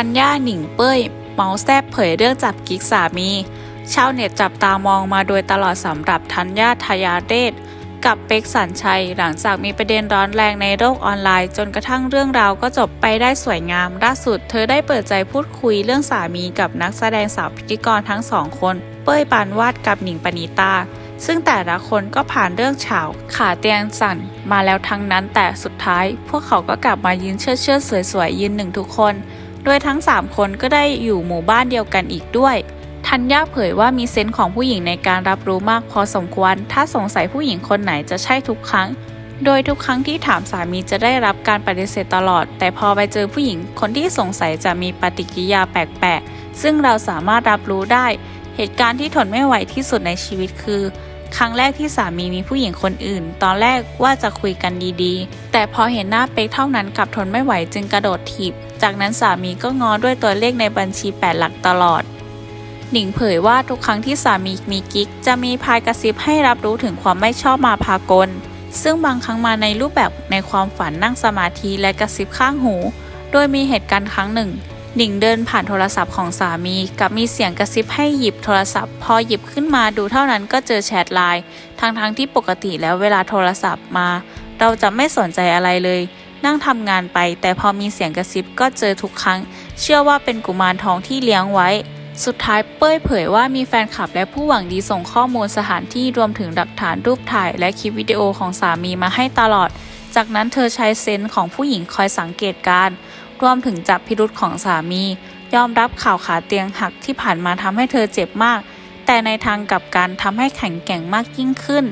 ทัญญาหนิงเป้ย เมาส์แซบเผยเรื่องจับกิ๊กสามี ชาวเน็ตจับตามองมาโดยตลอดสำหรับทัญญาทายาเดชกับเป็กสันชัย หลังจากมีประเด็นร้อนแรงในโลกออนไลน์ จนกระทั่งเรื่องราวก็จบไปได้สวยงาม ล่าสุดเธอได้เปิดใจพูดคุยเรื่องสามีกับนักแสดงสาวพิธีกรทั้งสองคน เป้ยปานวาดกับหนิงปณิตาซึ่งแต่ละคนก็ผ่านเรื่องเฉาขาเตียงสั่นมาแล้วทั้งนั้นแต่สุดท้าย พวกเขาก็กลับมายืนเชิดเชิดสวยๆยืนหนึ่งทุกคน โดยทั้ง 3 คนก็ได้อยู่หมู่บ้านเดียวกันอีกด้วยทัญญาเผยว่ามีเซนส์ของผู้หญิงในการรับรู้มากพอสมควร ถ้าสงสัยผู้หญิงคนไหนจะใช่ทุกครั้ง โดยทุกครั้งที่ถามสามีจะได้รับการปฏิเสธตลอด แต่พอไปเจอผู้หญิงคนที่สงสัยจะมีปฏิกิริยาแปลกๆ ซึ่งเราสามารถรับรู้ได้ เหตุการณ์ที่ทนไม่ไหวที่สุดในชีวิตคือ ครั้งแรกที่สามีมีผู้หญิงคนอื่น ตอนแรกว่าจะคุยกันดีๆ แต่พอเห็นหน้าเป๊กเท่านั้นกลับทนไม่ไหวจึงกระโดดถีบ จากนั้นสามีก็งอด้วยตัวเลขในบัญชี 8 หลักตลอด หนิงเผยว่าทุกครั้งที่สามีมีกิ๊ก จะมีพายกระซิบให้รับรู้ถึงความไม่ชอบมาพากล ซึ่งบางครั้งมาในรูปแบบในความฝันนั่งสมาธิและกระซิบข้างหู โดยมีเหตุการณ์ครั้งหนึ่ง หนิงเดินผ่านโทรศัพท์ของสามีกับมีเสียงกระซิบให้หยิบโทรศัพท์ พอหยิบขึ้นมาดูเท่านั้นก็เจอแชทไลน์ทั้งๆที่ปกติแล้วเวลาโทรศัพท์มา เราจะไม่สนใจอะไรเลย นั่งทำงานไป แต่พอมีเสียงกระซิบก็เจอทุกครั้ง เชื่อว่าเป็นกุมารทองที่เลี้ยงไว้ สุดท้ายเป้ยเผยว่ามีแฟนคลับและผู้หวังดีส่งข้อมูลสถานที่รวมถึงหลักฐานรูปถ่าย และคลิปวิดีโอของสามีมาให้ตลอด จากนั้นเธอใช้เซนส์ของผู้หญิงคอยสังเกตการรวมถึงจับพิรุษของสามี ยอมรับข่าวขาเตียงหักที่ผ่านมาทำให้เธอเจ็บมาก แต่ในทางกลับกันทำให้แข็งแกร่งมากยิ่งขึ้น